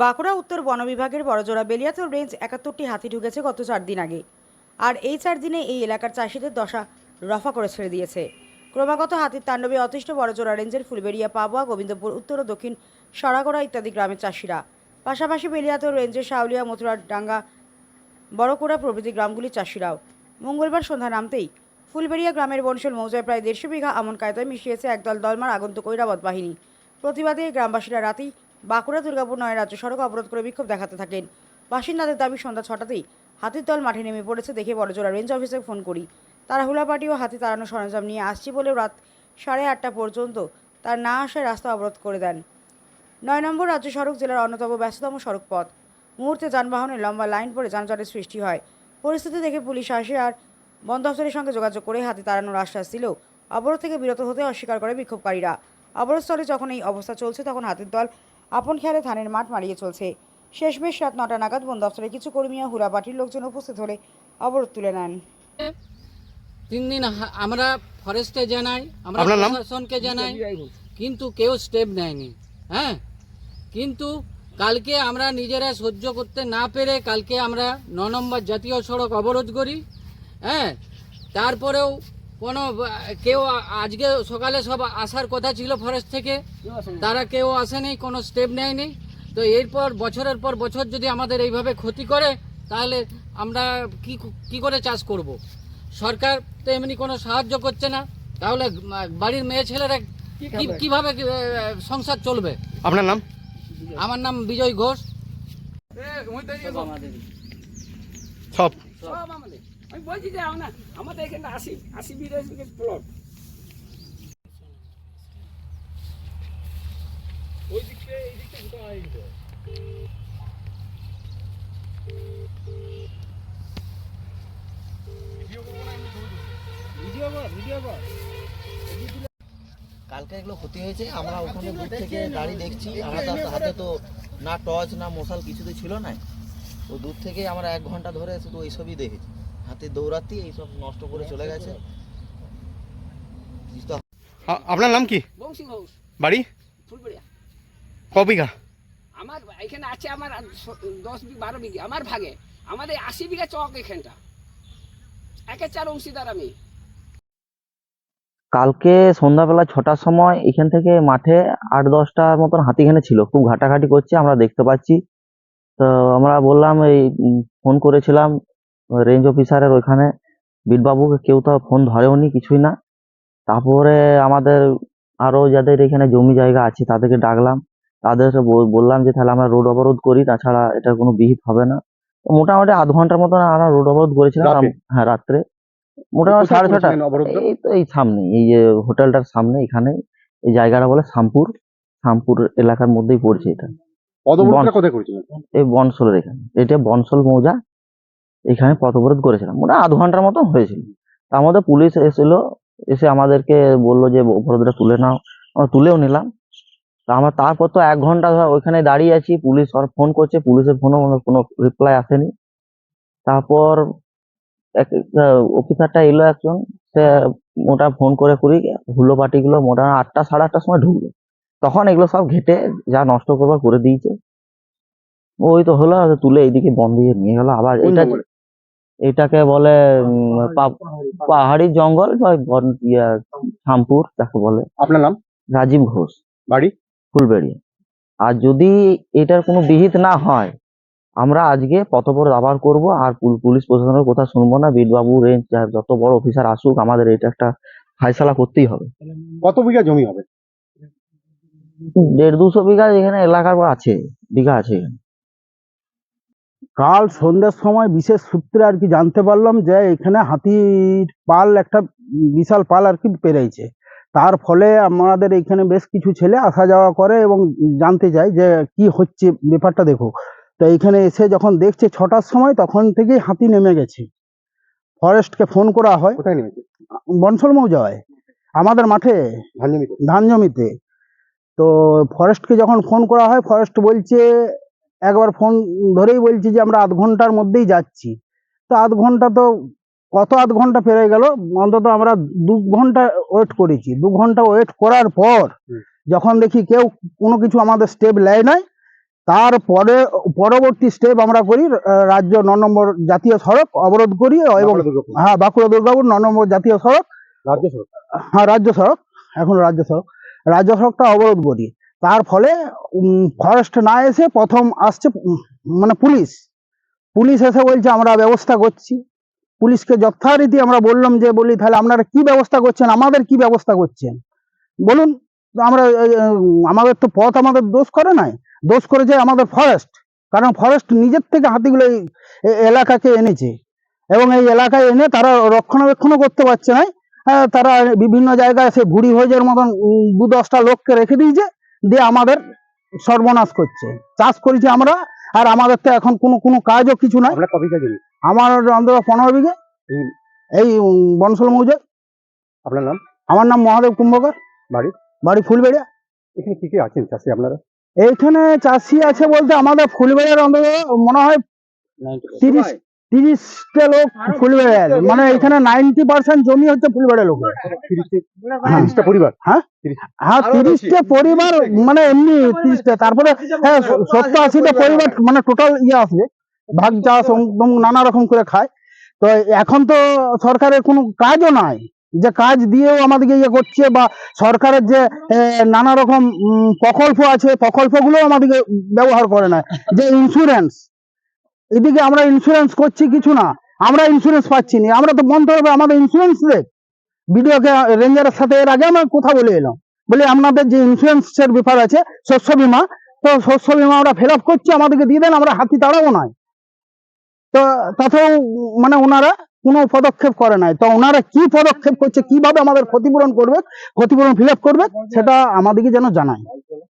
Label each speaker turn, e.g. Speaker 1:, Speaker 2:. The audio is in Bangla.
Speaker 1: বাঁকুড়া, উত্তর বন বিভাগের বড়জোড়া বেলিয়াতোর রেঞ্জ একাত্তরটি হাতি ঢুকেছে গত চার দিন আগে। আর এই চার দিনে এই এলাকার চাষিদের দশা রফা করে ছেড়ে দিয়েছে। ক্রমাগত হাতির তাণ্ডবে অতিষ্ঠ বড়জোড়া রেঞ্জের ফুলবেড়িয়া, পাবুয়া, গোবিন্দপুর, উত্তর ও দক্ষিণ সরাগড়া ইত্যাদি গ্রামের চাষিরা। পাশাপাশি বেলিয়াতোর রেঞ্জের শাউলিয়া, মথুরা, ডাঙ্গা, বড়কোড়া প্রভৃতি গ্রামগুলির চাষিরাও। মঙ্গলবার সন্ধ্যা নামতেই ফুলবেড়িয়া গ্রামের বনশল মৌজায় প্রায় দেড়শো বিঘা আমন কায়দায় মিশিয়েছে একদল দলমার আগন্তুক ঐরাবত বাহিনী। প্রতিবাদে গ্রামবাসীরা রাতেই বাঁকুড়া, দুর্গাপুর, নয় রাজ্য সড়ক অবরোধ করে বিক্ষোভ দেখাতে থাকেন। বাসিন্দাদের দাবি, সন্ধ্যা ছটাতেই হাতির দল মাঠে নেমে পড়েছে দেখে বড়জোড়া রেঞ্জ অফিসে ফোন করি। তারা হুলাপাটি ও হাতি তাড়ানো সরঞ্জাম নিয়ে আসছি বলেও রাত সাড়ে আটটা পর্যন্ত তার না আসায় রাস্তা অবরোধ করে দেন। নয় নম্বর রাজ্য সড়ক জেলার অন্যতম ব্যস্ততম সড়ক পথ মুহূর্তে যানবাহনের লম্বা লাইন পড়ে যানজটের সৃষ্টি হয়। পরিস্থিতি দেখে পুলিশ আসে আর বন দফতরের সঙ্গে যোগাযোগ করে হাতি তাড়ানোর আশ্বাস দিলেও অবরোধ থেকে বিরত হতে অস্বীকার করে বিক্ষোভকারীরা। অবরোধস্থলে যখন এই অবস্থা চলছে, তখন হাতির দল আপন খেয়ালে ধানের মাঠ মারিয়ে চলছে। শেষমেশ রাত নটা নাগাদ বন দফতরে কিছু কর্মী ও হুলাবাটির লোকজন উপস্থিত হলে অবরোধ তুলে নেন।
Speaker 2: তিন দিন আমরা ফরেস্টে জানাই আমরা প্রশাসনকে জানাই কিন্তু কেউ স্টেপ নেয়নি হ্যাঁ? কিন্তু কালকে আমরা নিজেরা সহ্য করতে না পেরে কালকে আমরা ন নম্বর জাতীয় সড়ক অবরোধ করি হ্যাঁ? তারপরেও কোনো কেউ আজকে সকালে সব আসার কথা ছিল ফরেস্ট থেকে। তারা কেউ আসেনি কোনো স্টেপ নেয়নি। তো এরপর বছরের পর বছর যদি আমাদের এইভাবে ক্ষতি করে তাহলে আমরা কি কি করে চাষ করব। সরকার তো এমনি কোনো সাহায্য করছে না। তাহলে বাড়ির মেয়ে ছেলেরা কি- কীভাবে সংসার চলবে?
Speaker 3: আপনার নাম?
Speaker 2: আমার নাম বিজয় ঘোষ।
Speaker 3: সব
Speaker 4: সব। আমাদের আমি বলছি যে না আমাদের এখানে আশি আশি বিরাশি বিঘে প্লট ওই দিক এই দিকটা গোটা গেছে ভিডিও কর ভিডিও কর।
Speaker 5: কালকে এগুলো ক্ষতি হয়েছে আমরা ওখানে দূর থেকে দাঁড়িয়ে দেখছি আমাদের হাতে তো না টর্চ না মশাল কিছুতে ছিল না। তো দূর থেকে আমরা এক ঘণ্টা ধরে শুধু এইসবই দেখেছি। হাতে দৌড়াতি এইসব নষ্ট করে চলে গেছে।
Speaker 3: আপনার নাম কি?
Speaker 4: বংশী ঘোষ।
Speaker 3: বাড়ি? ক বিঘা?
Speaker 4: আমার এখানে আছে আমার দশ বিঘা বারো বিঘা। আমার ভাগে। আমাদের আশি বিঘা চক এখানটা। একের চার অংশীদার আমি।
Speaker 6: কালকে সন্ধ্যাবেলা ছটার সময় এখান থেকে মাঠে আট দশটার মতন হাতিখানে ছিল। খুব ঘাটাঘাটি করছে আমরা দেখতে পাচ্ছি। তো আমরা বললাম এই ফোন করেছিলাম রেঞ্জ অফিসারের ওইখানে বিটবাবুকে কেউ তো ফোন ধরেও নি কিছুই না। তারপরে আমাদের আরও যাদের এখানে জমি জায়গা আছে তাদেরকে ডাকলাম। তাদেরকে বললাম যে তাহলে আমরা রোড অবরোধ করি তাছাড়া এটা কোনো বিহিত হবে না। মোটামুটি আধ ঘণ্টার মতন আমরা রোড অবরোধ করেছিলাম। হ্যাঁ রাত্রে। মোটামুটি সাড়ে ছটা এই তো এই সামনে এই যে হোটেলটার সামনে এখানে। এই জায়গাটা বলে শামপুর শামপুর এলাকার মধ্যেই পড়ছে এটা। এই বনসলের এখানে। এটা বনসল মৌজা। এখানে পথ অবরোধ করেছিলাম। মোটা আধ ঘণ্টার মতো হয়েছিল। তার মধ্যে পুলিশ এসেছিল এসে আমাদেরকে বলল যে অবরোধটা তুলে নাও। আমরা তুলেও নিলাম। তা আমরা তারপর তো এক ঘণ্টা ধর ওইখানে দাঁড়িয়ে আছি। পুলিশ ফোন করছে পুলিশের ফোনও কোনো রিপ্লাই আসেনি। তারপর এক অফিসারটা এলো একজন। সে মোটা ফোন করে করি হুলো পার্টিগুলো মোটা আটটা সাড়ে আটটার সময় ঢুকলো। তখন এগুলো সব ঘেটে যা নষ্ট করবার করে দিয়েছে। ওই তো হলো তুলে এইদিকে বন দিয়ে নিয়ে গেল। আবার এটা? এটাকে বলে পাহাড়ি জঙ্গল বা ইয়া শামপুর যাকে বলে।
Speaker 3: আপনার নাম?
Speaker 6: রাজীব ঘোষ।
Speaker 3: বাড়ি?
Speaker 6: ফুলবেড়িয়া আর যদি এটার কোনো বিহিত না হয় আমরা আজকে পথপর আবার করব আর পুল- পুলিশ প্রশাসনের কথা শুনব না। বীরবাবু রেঞ্জ যত বড় অফিসার আসুক আমাদের এটা একটা ফায়সালা করতেই হবে।
Speaker 3: কত বিঘা জমি হবে?
Speaker 6: দেড় দুশো বিঘা এখানে এলাকার আছে বিঘা আছে। এখানে।
Speaker 7: কাল সন্ধ্যার সময় বিশেষ সূত্রে আর কি জানতে পারলাম যে এখানে হাতির পাল একটা বিশাল পাল আর কি পেরেছে। তার ফলে আমাদের এখানে বেশ কিছু ছেলে আসা যাওয়া করে এবং জানতে চায় যে কি হচ্ছে ব্যাপারটা দেখো। তো এখানে এসে যখন দেখছে ছটার সময় তখন থেকেই হাতি নেমে গেছে। ফরেস্টকে ফোন করা হয়। বনসল মৌজায় আমাদের মাঠে।
Speaker 3: ধান জমিতে
Speaker 7: ধান জমিতে তো ফরেস্টকে যখন ফোন করা হয় ফরেস্ট বলছে একবার ফোন ধরেই বলছি যে আমরা আধ ঘণ্টার মধ্যেই যাচ্ছি। তো আধ ঘণ্টা তো কত আধ ঘণ্টা পেরে গেল? অন্তত আমরা দু ঘণ্টা ওয়েট করেছি। দু ঘণ্টা ওয়েট করার পর যখন দেখি কেউ কোনো কিছু আমাদের স্টেপ নেয় নাই তারপরে পরবর্তী স্টেপ আমরা করি রাজ্য ন নম্বর জাতীয় সড়ক অবরোধ করি এবং হ্যাঁ বাঁকুড়া দুর্গাপুর ন নম্বর জাতীয় সড়ক।
Speaker 3: রাজ্য সড়ক।
Speaker 7: হ্যাঁ রাজ্য সড়ক এখন রাজ্য সড়ক। রাজ্য সড়কটা অবরোধ করি। তার ফলে ফরেস্ট না এসে প্রথম আসছে মানে পুলিশ। পুলিশ এসে বলছে আমরা ব্যবস্থা করছি। পুলিশকে যথারীতি আমরা বললাম যে বলি তাহলে আপনারা কি ব্যবস্থা করছেন? আমাদের কি ব্যবস্থা করছেন? বলুন আমরা আমাদের তো পথ আমাদের দোষ করে নাই। দোষ করেছে আমাদের ফরেস্ট কারণ ফরেস্ট নিজের থেকে হাতিগুলো এই এলাকাকে এনেছে। এবং এই এলাকায় এনে তারা রক্ষণাবেক্ষণও করতে পারছে না হ্যাঁ, তারা বিভিন্ন জায়গায় সে ভুড়ি হয়েজের মতন দু দশটা লোককে রেখে দিয়েছে। দিয়ে আমাদের সর্বনাশ করছে। চাষ করেছি আমরা আর আমাদের তো এখন কোনো কোনো কাজও কিছু নাই। আমার অন্তত পনেরো বিঘে। এই বনসল মৌজা
Speaker 3: আপনার নাম?
Speaker 7: আমার নাম মহাদেব কুম্ভকার।
Speaker 3: বাড়ি?
Speaker 7: বাড়ি ফুলবেড়িয়া।
Speaker 3: এখানে কি কি আছেন চাষি আপনারা?
Speaker 7: এইখানে চাষি আছে বলতে আমাদের ফুলবেড়িয়ার অন্তত মনে হয় তিরিশ তিরিশটা লোক মানে এখানে নাইনটি পার্সেন্ট জমি হচ্ছে ফুলবেড়িয়া লোক
Speaker 3: তিরিশটা পরিবার?
Speaker 7: হ্যাঁ? তিরিশটা পরিবার মানে এমনি তিরিশটা। তারপরে হ্যাঁ সত্তর আশিটা পরিবার মানে টোটাল ইয়ে আসবে ভাগ চাষ একদম নানা রকম করে খায়। তো এখন তো সরকারের কোনো কাজও নাই। যে কাজ দিয়েও আমাদেরকে ইয়ে করছে বা সরকারের যে নানা রকম প্রকল্প আছে প্রকল্পগুলো আমাদেরকে ব্যবহার করে না। যে ইন্স্যুরেন্স এদিকে আমরা ইন্স্যুরেন্স করছি কিছু না, আমরা ইন্স্যুরেন্স পাচ্ছি না। আমরা তো বন্ধ হবে, আমাদের ইন্স্যুরেন্স দেখ। বিডিওকে রেঞ্জারের সাথে, এর আগে আমরা কথা বলে এলাম। বলে আপনাদের যে ইন্স্যুরেন্সের ব্যাপার আছে, শস্য বীমা, তো শস্য বীমা আমরা ফিল করছি, আমাদেরকে দিয়ে দেন, আমরা হাতি তাড়াবো না। তো তাতেও মানে ওনারা কোনো পদক্ষেপ করে নাই। তো ওনারা কি পদক্ষেপ করছে, কীভাবে আমাদের ক্ষতিপূরণ করবে, ক্ষতিপূরণ ফিল করবে, সেটা আমাদেরকে যেন জানায়।